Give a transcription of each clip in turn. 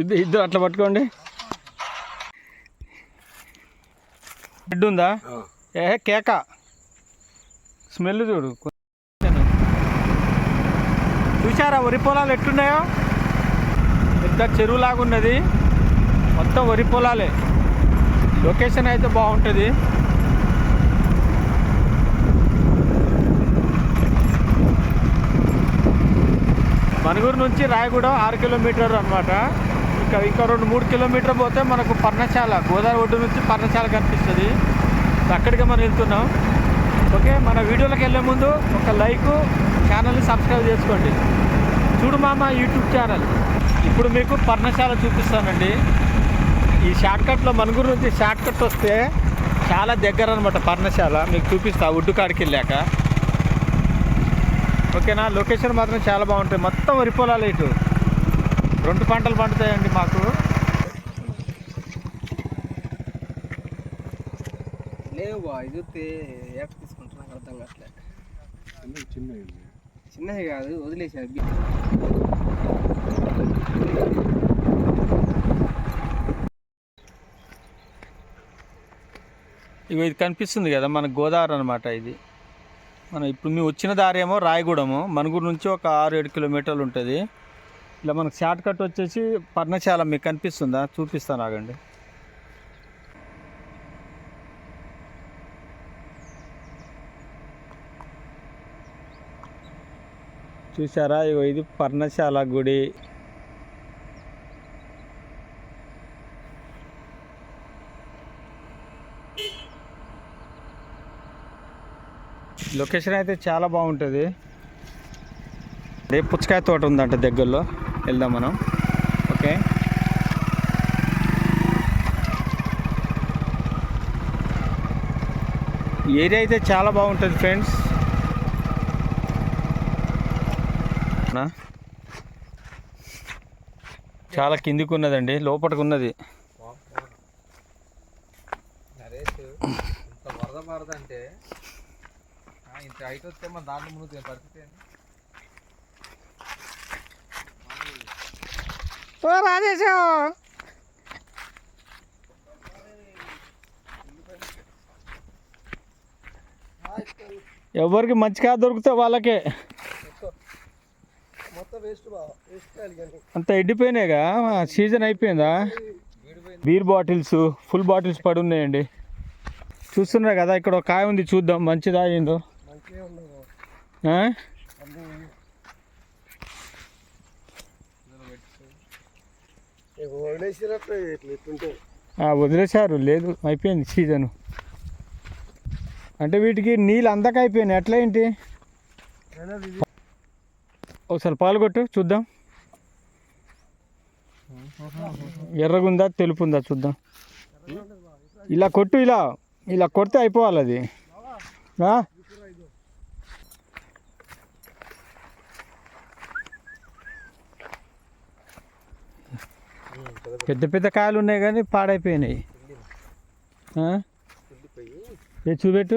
ఇద్దరు ఇద్దరు అట్లా పట్టుకోండి. హెడ్ ఉందా? ఏ కేక. స్మెల్ చూడు. చూసారా వరి పొలాలు ఎట్టున్నాయో పెద్ద చెరువులాగా ఉన్నది మొత్తం వరి పొలాలే. లొకేషన్ అయితే బాగుంటుంది. మనుగురు నుంచి రాయగూడ ఆరు కిలోమీటర్ అనమాట ఇంకా ఇంకా రెండు మూడు కిలోమీటర్ పోతే మనకు పర్ణశాల గోదావరి ఒడ్డు నుంచి పర్ణశాల కనిపిస్తుంది. అక్కడికి మనం వెళ్తున్నాం. ఓకే మన వీడియోలోకి వెళ్ళే ముందు ఒక లైక్ ఛానల్ని సబ్స్క్రైబ్ చేసుకోండి. చూడు మామ యూట్యూబ్ ఛానల్. ఇప్పుడు మీకు పర్ణశాల చూపిస్తానండి. ఈ షార్ట్కట్లో మనుగురు నుంచి షార్ట్కట్ వస్తే చాలా దగ్గర అనమాట పర్ణశాల. మీకు చూపిస్తా ఒడ్డు కాడికి వెళ్ళాక. ఓకేనా? లొకేషన్ మాత్రం చాలా బాగుంటుంది. మొత్తం వరి పొలాలు ఇటు. రెండు పంటలు పండుతాయండి మాకు. లేవు? ఇది తీసుకుంటున్నా అర్థం చిన్నది కాదు వదిలేసారు ఇగో ఇది కనిపిస్తుంది కదా మన గోదావరి అనమాట ఇది. మనం ఇప్పుడు మేము వచ్చిన దారి ఏమో రాయగూడెము. మనుగురు నుంచి ఒక ఆరు ఏడు కిలోమీటర్లు ఉంటుంది. ఇలా మనకు షార్ట్ కట్ వచ్చేసి పర్ణశాల మీకు కనిపిస్తుందా? చూపిస్తాను ఆగండి. చూసారా ఇగో ఇది పర్ణశాల గుడి. లొకేషన్ అయితే చాలా బాగుంటుంది. రేపు పుచ్చకాయ తోట ఉందంట దగ్గరలో. వెళ్దాం మనం. ఓకే. ఏరియా అయితే చాలా బాగుంటుంది ఫ్రెండ్స్. చాలా కిందికి ఉన్నదండి. లోపలికి ఉన్నది. నరేష్ వరద వరద అంటే హైట్ వస్తే మన దాంట్లో మునుగుతుంది పరిస్థితి ఏంటి? ఓ రాజేశు ఎవరికి మంచిగా దొరికితే వాళ్ళకే. అంత ఎండిపోయినాయిగా సీజన్ అయిపోయిందా? బీర్ బాటిల్స్ ఫుల్ బాటిల్స్ పడి ఉన్నాయండి. చూస్తున్నారు కదా ఇక్కడ ఒక కాయ ఉంది చూద్దాం మంచిదా ఏందో. వదిలేశారు. లేదు అయిపోయింది సీజను అంటే వీటికి నీళ్ళు అందక అయిపోయినాయి ఎట్లా ఏంటి ఒకసారి పాలు కొట్టు చూద్దాం. ఎర్రగుందా తెలుపుందా చూద్దాం. ఇలా కొట్టు ఇలా. ఇలా కొడితే అయిపోవాలి అది ఆ? పెద్ద పెద్ద కాయలు ఉన్నాయి కానీ పాడైపోయినాయి? ఏ చూపెట్టు.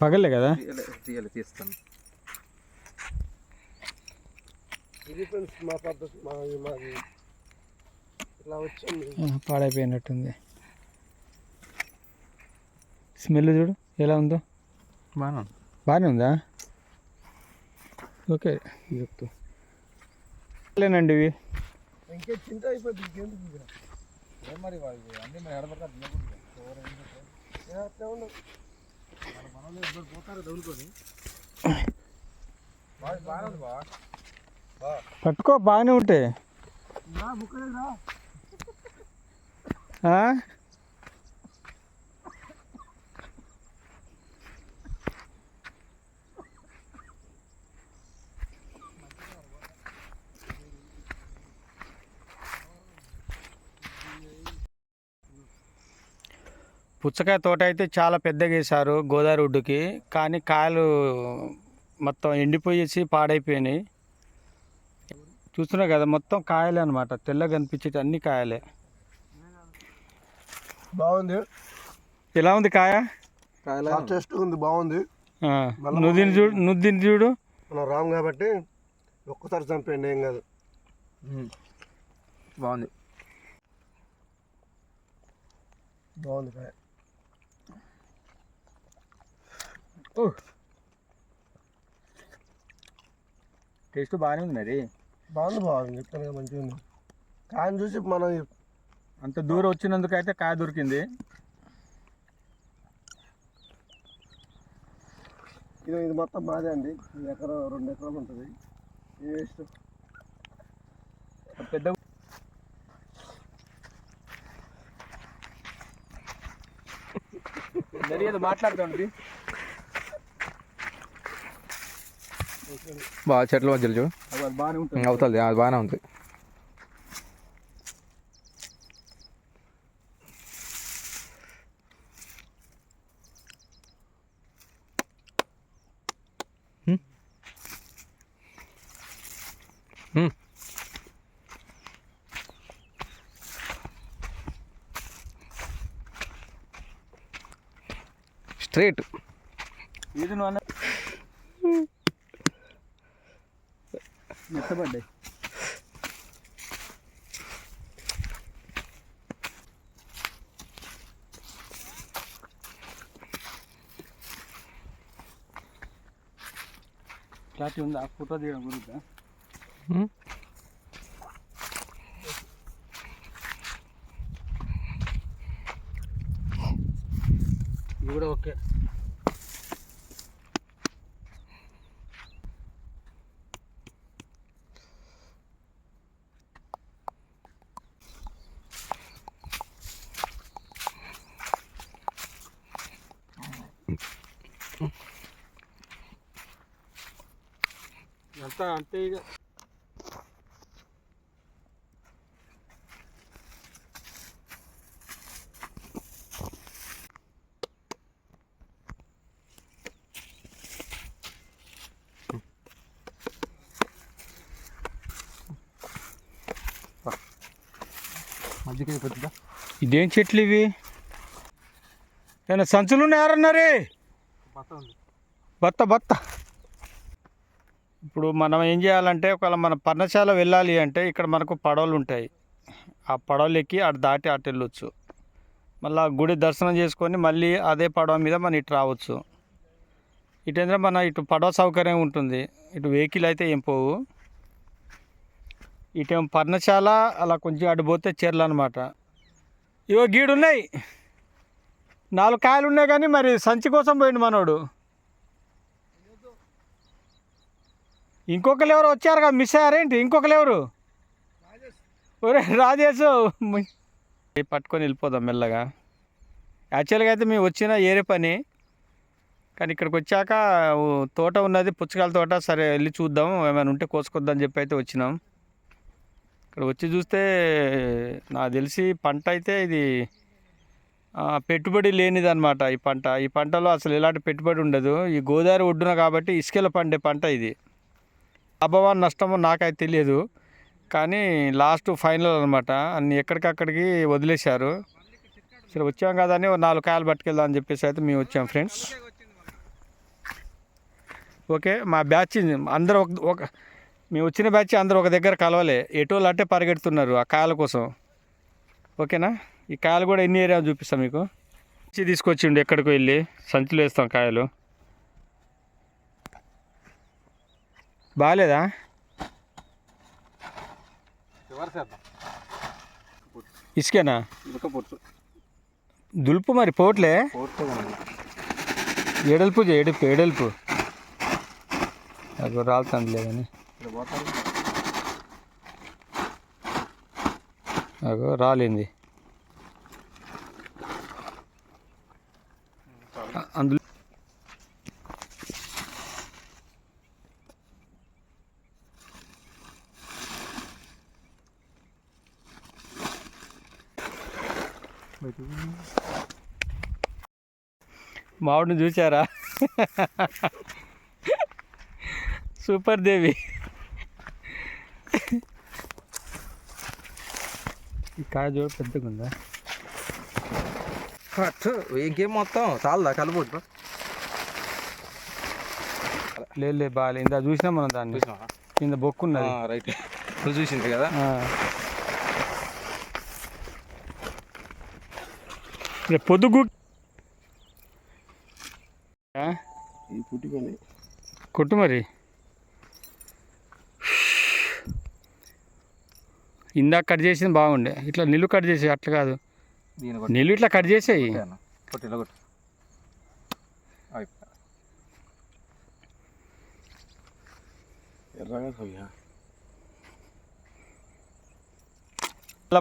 పగలే కదా? తీయాలి తీస్తాను. ఇది ఫ్రెండ్స్ మా పద్ధతి మాది. మాది ఇట్లా వచ్చింది ఆ, పాడైపోయినట్టుంది. స్మెల్ చూడు ఎలా ఉందో? బాగా బాగానే ఉందా? ఓకే. చెప్తూ లేనండి ఇవి. ఇంకే చింత అయిపోద్ది ఇంకేందుకు ఇక ఏం మరి వాళ్ళు అన్నీ ఉండవు మన మనలో ఇద్దరు పోతారు తగులుకొని. బాగా బాగా ఉంది బా. పట్టుకో బాగానే ఉంటాయి నా పుచ్చకాయ తోట అయితే చాలా పెద్దగా వేశారు గోదావరి ఒడ్డుకి కానీ కాయలు మొత్తం ఎండిపోయేసి పాడైపోయినాయి. చూస్తున్నావు కదా మొత్తం కాయలే అనమాట తెల్లగా కనిపించేటి అన్ని కాయలే. బాగుంది. ఎలా ఉంది కాయ? టేస్ట్ ఉంది బాగుంది. దీన్ని చూడు నువ్వు దీన్ని చూడు. మనం రామ్ కాబట్టి ఒక్కసారి చంపేయండి ఏం కాదు. బాగుంది. బాగుంది కాయ. టేస్ట్ బాగానే ఉంది మరి. బాగుంది బాగుంది. చెప్తాను మంచిగా ఉంది. కాయని చూసి మనం అంత దూరం వచ్చినందుకు అయితే కాయ దొరికింది. ఇది ఇది మొత్తం మాదే అండి. ఎకరం రెండు ఎకరాలు ఉంటుంది. ఇది వేస్ట్. పెద్ద జరిగేది మాట్లాడుతుంది. బాగా చెట్ల మధ్యలో చూడు. అది బాగానే ఉంటుంది అవుతుంది అది బాగానే ఉంది స్ట్రేట్ ఇది నువ్వు అన్న మెత్తబడ్డాయి క్లారిటీ ఉందా ఫోటో తీయడం గురించా ఇది కూడా ఓకే అంతా అంతే ఇక పెద్దదా ఇదేం చెట్లు ఇవి? ఏమైనా సంచులు ఉన్నారన్నారే బత్త బత్త. ఇప్పుడు మనం ఏం చేయాలంటే ఒకవేళ మన పర్ణశాల వెళ్ళాలి అంటే ఇక్కడ మనకు పడవలు ఉంటాయి. ఆ పడవలు ఎక్కి అటు దాటి అటు వెళ్ళొచ్చు. మళ్ళీ ఆ గుడి దర్శనం చేసుకొని మళ్ళీ అదే పడవ మీద మనం ఇటు రావచ్చు. ఇటు ఏంటంటే మన ఇటు పడవ సౌకర్యం ఉంటుంది. ఇటు వెహికల్ అయితే ఏం పోవు. ఇటేం పర్ణశాల అలా కొంచెం అటు పోతే చీరలు అనమాట ఇవో గీడు ఉన్నాయి నాలుగు కాయలు ఉన్నాయి కానీ మరి సంచి కోసం పోయిండు మనోడు. ఇంకొకరు ఎవరు వచ్చారుగా మిస్ అయ్యారేంటి ఇంకొకరు ఎవరు ఒరే రాజేష్. పట్టుకొని వెళ్ళిపోదాం మెల్లగా. యాక్చువల్గా అయితే మేము వచ్చిన ఏరే పని. కానీ ఇక్కడికి వచ్చాక తోట ఉన్నది పుచ్చకాయల తోట. సరే వెళ్ళి చూద్దాం. ఏమైనా ఉంటే కోసుకొద్దాం చెప్పి అయితే వచ్చినాం. ఇక్కడ వచ్చి చూస్తే నాకు తెలిసి పంట అయితే ఇది పెట్టుబడి లేనిది అనమాట ఈ పంట. ఈ పంటలో అసలు ఎలాంటి పెట్టుబడి ఉండదు. ఈ గోదావరి ఒడ్డున కాబట్టి ఇసుకలో పండే పంట ఇది. లాభమా నష్టమో నాకైతే తెలియదు కానీ లాస్ట్ ఫైనల్ అనమాట అన్ని ఎక్కడికక్కడికి వదిలేశారు. సరే వచ్చాం కదా అని ఓ నాలుగు కాయలు పట్టుకెళ్దాం అని చెప్పేసి అయితే మేము వచ్చాం ఫ్రెండ్స్. ఓకే మా బ్యాచ్ అందరూ ఒక ఒక మేము వచ్చిన బ్యాచ్ అందరూ ఒక దగ్గర కలవలే. ఎటోళ్ళు అంటే పరిగెడుతున్నారు ఆ కాయల కోసం. ఓకేనా? ఈ కాయలు కూడా ఎన్ని ఏరియా చూపిస్తాం మీకు. తీసుకొచ్చిండు ఎక్కడికి వెళ్ళి సంచులు వేస్తాం కాయలు. బాగాలేదా ఇసుకేనా? దులుపు మరి పోట్లే? ఎడల్పు ఎడుపు ఎడల్పు అది రాలుతుంది లేదని. అగో రాలింది. మామిడిని చూసారా సూపర్ దేవి. ఈ కాయ చూడ పెద్దగా ఉందా ఇంకేం మొత్తం చాలదా కలబోట్టు లేదు లేదు బాగాలే ఇందా చూసినా మనం దాన్ని? చూసినా కింద బొక్కు ఉన్నది రైట్. చూసింది కదా? పొద్దుగు ఈ పుట్టుకొని కొట్టు మరి. ఇందాక కట్ చేసింది బాగుండే. ఇట్లా నిల్లు కట్ చేసి అట్లా కాదు. నిల్లు ఇట్లా కట్ చేసేయి. ఎర్రగా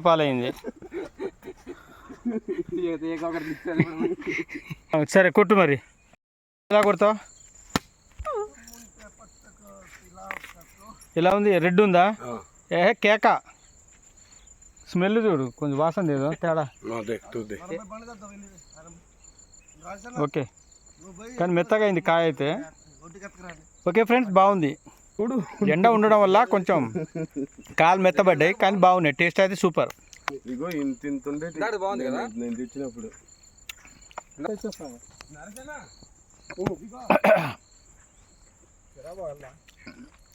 పాలైంది. సరే కొట్టు మరి. ఎలా కొడతావు? ఎలా ఉంది రెడ్ ఉందా? ఏ కేక. స్మెల్ చూడు కొంచెం వాసన లేదు తేడా. ఓకే. కానీ మెత్తగా అయింది కాయ అయితే. ఓకే ఫ్రెండ్స్ బాగుంది. ఎండ ఉండడం వల్ల కొంచెం కాలు మెత్తబడ్డాయి కానీ బాగున్నాయి టేస్ట్ అయితే సూపర్. ఇగో ఇంత ఇంత ఉండే బాగుంది కదా? నేను తెచ్చినప్పుడు.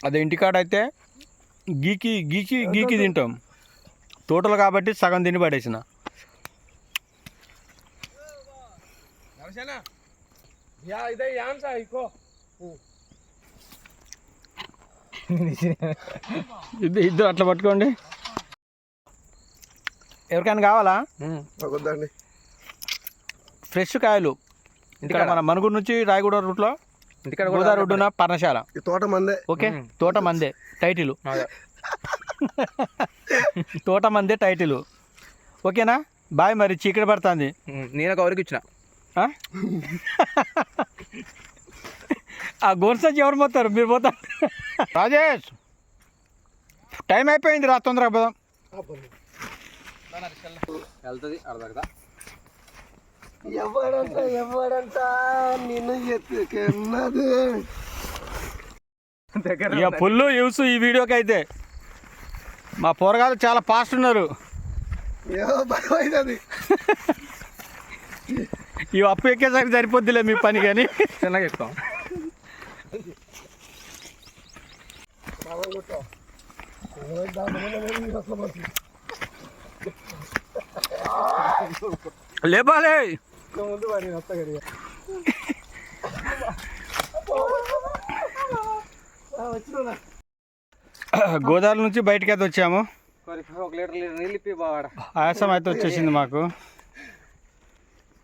అదే ఇంటికాడ అయితే గీకి గీకి గీకి తింటాం. తోటలు కాబట్టి సగం తిని పడేసిన. ఇది ఇద్దరు అట్లా పట్టుకోండి. ఎవరికైనా కావాలా? ఫ్రెష్ కాయలు. ఇక్కడ మన మనుగురు నుంచి రాయగూడ రూట్లో ఇంటికాడ కూడా గోదావరి రోడ్డున పర్ణశాల. తోట మందే. ఓకే? తోట మందే టైటిల్. తోట మందే టైటిల్. ఓకేనా? బాయ్ మరి చీకటి పడుతుంది. నేను ఒక ఎవరికి ఇచ్చిన. ఆ? ఆ గోన్సంచి ఎవరు పోతారు? మీరు పోతారు. రాజేష్! టైం అయిపోయింది రా తొందరగా పోదాం. వెళ్తుంది అర్ధ ఎవడంట ఎవడంట నిన్ను ఎత్తుకెన్నది? ఇక పుల్లు యూస్ ఈ వీడియోకి అయితే. మా పోరగాళ్ళు చాలా ఫాస్ట్ ఉన్నారు. ఈ అప్పు ఎక్కేసరికి సరిపోద్దిలే మీ పని కానీ. చిన్నగా ఎక్కుతాం. లేపాలే. ముందు గోదావరి నుంచి బయటకి అయితే వచ్చాము ఒక లీటర్ లీటర్ నీళ్ళు ఇప్పి బావాడ ఆయాసం అయితే వచ్చేసింది మాకు.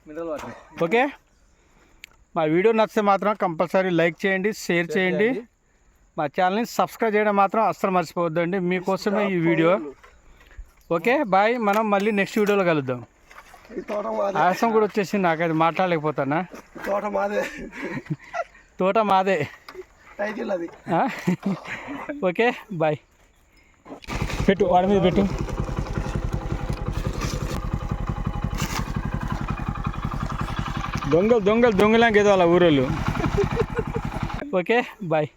Mineral water. ఓకే? మా వీడియో నచ్చితే మాత్రం కంపల్సరీ లైక్ చేయండి షేర్ చేయండి. మా ఛానల్ని సబ్స్క్రైబ్ చేయడం మాత్రం అస్సలు మర్చిపోవద్దండి. మీకోసమే ఈ వీడియో. ఓకే? బాయ్. మనం మళ్ళీ నెక్స్ట్ వీడియోలో కలుద్దాం. ఈ తోట మాదే. ఆయాసం కూడా వచ్చేసింది నాకైతే మాట్లాడలేకపోతానా? ఈ తోట మాదే. తోట మాదే. టైటిల్ అది? Okay bye. పెట్టు వాడి మీద పెట్టు. దొంగలు దొంగలు దొంగలాంకి ఏదో అలా ఊరోళ్ళు. Okay bye.